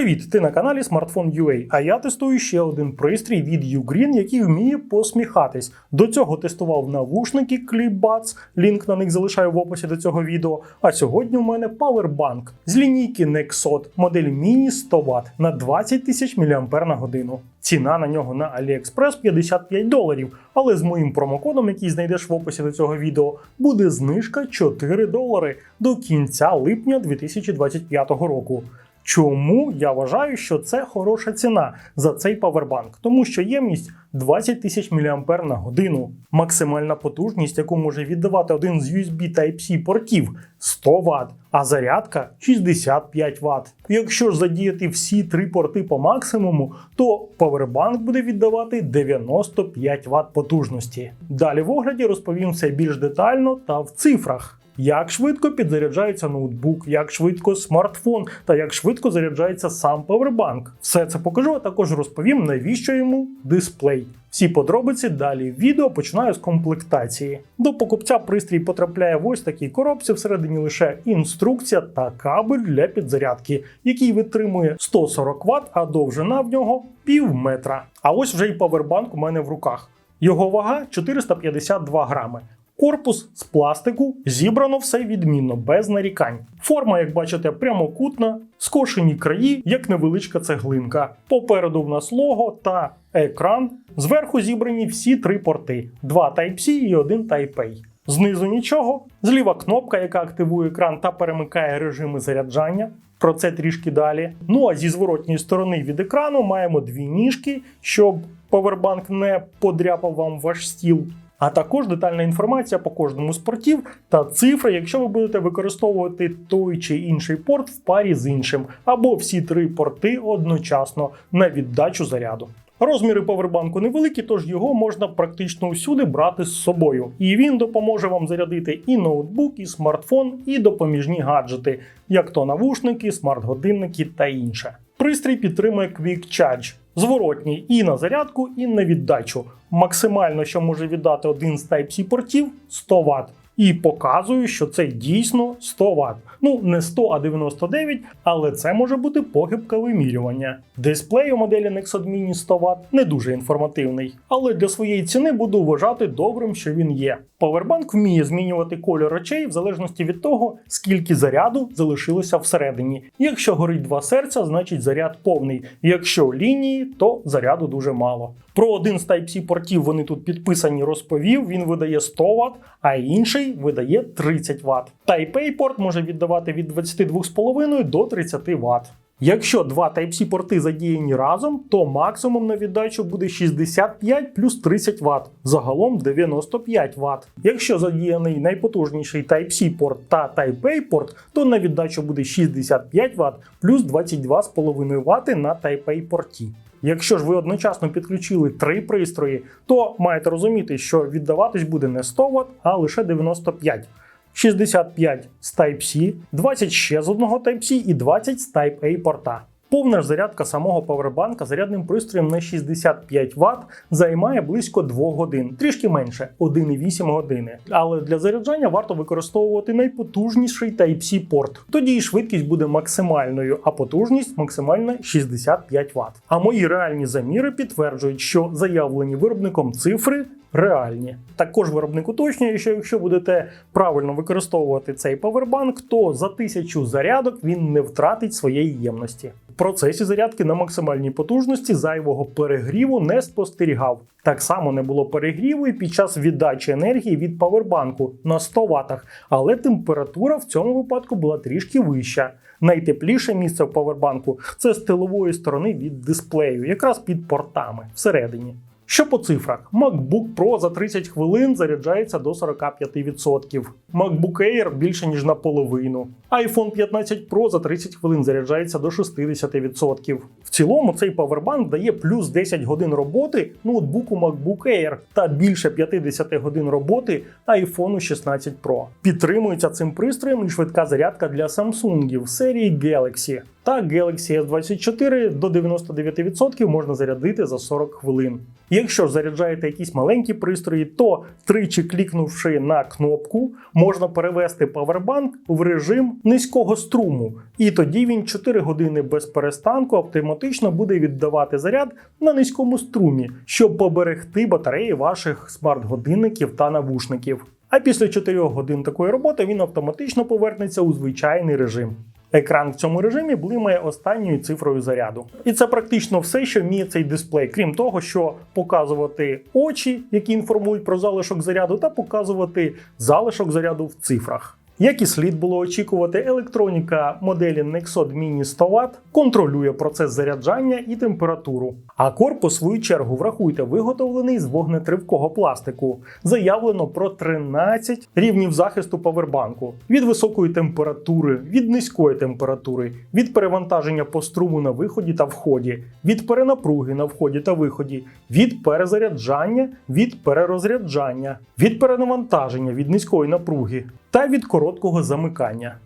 Привіт! Ти на каналі Smartphone.ua, а я тестую ще один пристрій від Ugreen, який вміє посміхатись. До цього тестував навушники ClipBuds, лінк на них залишаю в описі до цього відео. А сьогодні у мене Powerbank з лінійки Nexot, модель Mini 100 Вт на 20 тисяч мАч на годину. Ціна на нього на AliExpress 55 доларів, але з моїм промокодом, який знайдеш в описі до цього відео, буде знижка 4 долари до кінця липня 2025 року. Чому я вважаю, що це хороша ціна за цей павербанк? Тому що ємність 20 тисяч мАч на годину, максимальна потужність, яку може віддавати один з USB Type-C портів 100 Вт, а зарядка 65 Вт. Якщо ж задіяти всі три порти по максимуму, то павербанк буде віддавати 95 Вт потужності. Далі в огляді розповім все більш детально та в цифрах. Як швидко підзаряджається ноутбук, як швидко смартфон та як швидко заряджається сам павербанк. Все це покажу, а також розповім, навіщо йому дисплей. Всі подробиці далі в відео починаю з комплектації. До покупця пристрій потрапляє в ось такій коробці, всередині лише інструкція та кабель для підзарядки, який витримує 140 Вт, а довжина в нього пів метра. А ось вже й павербанк у мене в руках. Його вага 452 грами. Корпус з пластику зібрано все відмінно, без нарікань. Форма, як бачите, прямокутна, скошені краї, як невеличка цеглинка. Попереду в нас лого та екран. Зверху зібрані всі три порти: два Type-C і один Type-A. Знизу нічого, зліва кнопка, яка активує екран та перемикає режими заряджання. Про це трішки далі. Ну а зі зворотньої сторони від екрану маємо дві ніжки, щоб повербанк не подряпав вам ваш стіл а також детальна інформація по кожному з портів та цифри, якщо ви будете використовувати той чи інший порт в парі з іншим, або всі три порти одночасно на віддачу заряду. Розміри повербанку невеликі, тож його можна практично усюди брати з собою. І він допоможе вам зарядити і ноутбук, і смартфон, і допоміжні гаджети, як то навушники, смарт-годинники та інше. Пристрій підтримує Quick Charge, зворотній і на зарядку, і на віддачу. Максимально, що може віддати один з Type-C портів 100 Вт. І показую, що це дійсно 100 Вт. Ну, не 100, а 99, але це може бути похибка вимірювання. Дисплей у моделі Nexon Mini 100 Вт не дуже інформативний, але для своєї ціни буду вважати добрим, що він є. Powerbank вміє змінювати кольор очей в залежності від того, скільки заряду залишилося всередині. Якщо горить два серця, значить заряд повний. Якщо лінії, то заряду дуже мало. Про один з Type-C портів вони тут підписані, розповів. Він видає 100 Вт, а інший видає 30 Вт. Type-A порт може віддавати від 22,5 до 30 Вт. Якщо два Type-C порти задіяні разом, то максимум на віддачу буде 65 плюс 30 Вт, загалом 95 Вт. Якщо задіяний найпотужніший Type-C порт та Type-A порт, то на віддачу буде 65 Вт плюс 22,5 Вт на Type-A порті. Якщо ж ви одночасно підключили три пристрої, то маєте розуміти, що віддаватись буде не 100 Вт, а лише 95. 65 з Type-C, 20 ще з одного Type-C і 20 з Type-A порта. Повна ж зарядка самого павербанка зарядним пристроєм на 65 Вт займає близько 2 годин, трішки менше 1,8 години. Але для заряджання варто використовувати найпотужніший Type-C порт. Тоді і швидкість буде максимальною, а потужність максимальна 65 Вт. А мої реальні заміри підтверджують, що заявлені виробником цифри реальні. Також виробник уточнює, що якщо будете правильно використовувати цей павербанк, то за тисячу зарядок він не втратить своєї ємності. Процесі зарядки на максимальній потужності зайвого перегріву не спостерігав. Так само не було перегріву і під час віддачі енергії від павербанку на 100 Вт, але температура в цьому випадку була трішки вища. Найтепліше місце в павербанку це з тилової сторони від дисплею, якраз під портами всередині. Що по цифрах? MacBook Pro за 30 хвилин заряджається до 45%. MacBook Air більше ніж наполовину. iPhone 15 Pro за 30 хвилин заряджається до 60%. В цілому цей павербанк дає плюс 10 годин роботи ноутбуку MacBook Air та більше 50 годин роботи iPhone 16 Pro. Підтримується цим пристроєм і швидка зарядка для Samsung серії Galaxy. Та Galaxy S24 до 99% можна зарядити за 40 хвилин. Якщо заряджаєте якісь маленькі пристрої, то тричі клікнувши на кнопку, можна перевести павербанк в режим низького струму, і тоді він 4 години без перестанку автоматично буде віддавати заряд на низькому струмі, щоб поберегти батареї ваших смарт-годинників та навушників. А після 4 годин такої роботи він автоматично повернеться у звичайний режим. Екран в цьому режимі блимає останньою цифрою заряду. І це практично все, що вміє цей дисплей, крім того, що показувати очі, які інформують про залишок заряду, та показувати залишок заряду в цифрах. Як і слід було очікувати, електроніка моделі Nexod Mini 100 Вт контролює процес заряджання і температуру. А корпус, в свою чергу, врахуйте, виготовлений з вогнетривкого пластику. Заявлено про 13 рівнів захисту павербанку від високої температури, від низької температури, від перевантаження по струму на виході та вході, від перенапруги на вході та виході, від перезаряджання, від перерозряджання, від перенавантаження від низької напруги та від короткого замикання.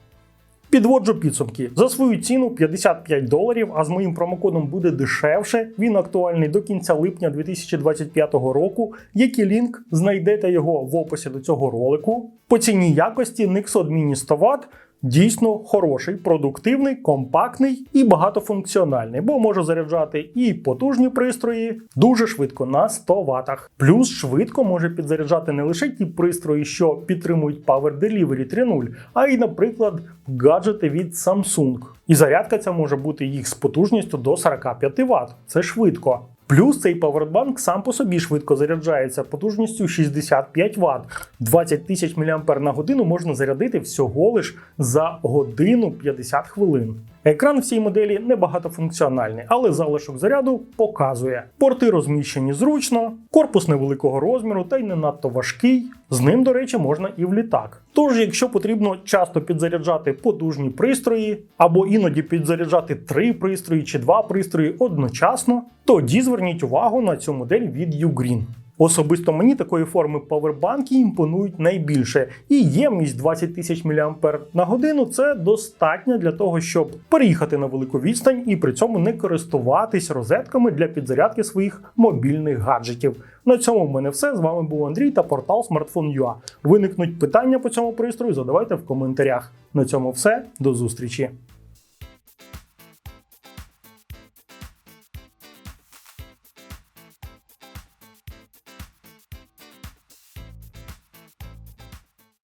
Підводжу підсумки за свою ціну 55 доларів, а з моїм промокодом буде дешевше. Він актуальний до кінця липня 2025 року. Який лінк знайдете його в описі до цього ролику. По ціні якості Nixod Mini 100 Вт дійсно хороший, продуктивний, компактний і багатофункціональний, бо може заряджати і потужні пристрої дуже швидко на 100 Вт. Плюс швидко може підзаряджати не лише ті пристрої, що підтримують Power Delivery 3.0, а й, наприклад, гаджети від Samsung. І зарядка ця може бути їх з потужністю до 45 Вт. Це швидко. Плюс цей павербанк сам по собі швидко заряджається потужністю 65 Вт. 20 тисяч мАч на годину можна зарядити всього лиш за годину 50 хвилин. Екран в цій моделі небагатофункціональний, але залишок заряду показує. Порти розміщені зручно, корпус невеликого розміру та й не надто важкий. З ним, до речі, можна і в літак. Тож, якщо потрібно часто підзаряджати потужні пристрої, або іноді підзаряджати три пристрої чи два пристрої одночасно, тоді зверніть увагу на цю модель від Ugreen. Особисто мені такої форми павербанки імпонують найбільше, і ємність 20 тисяч мАч на годину це достатньо для того, щоб переїхати на велику відстань і при цьому не користуватись розетками для підзарядки своїх мобільних гаджетів. На цьому в мене все. З вами був Андрій та портал Smartphone.ua. Виникнуть питання по цьому пристрою, задавайте в коментарях. На цьому все, до зустрічі.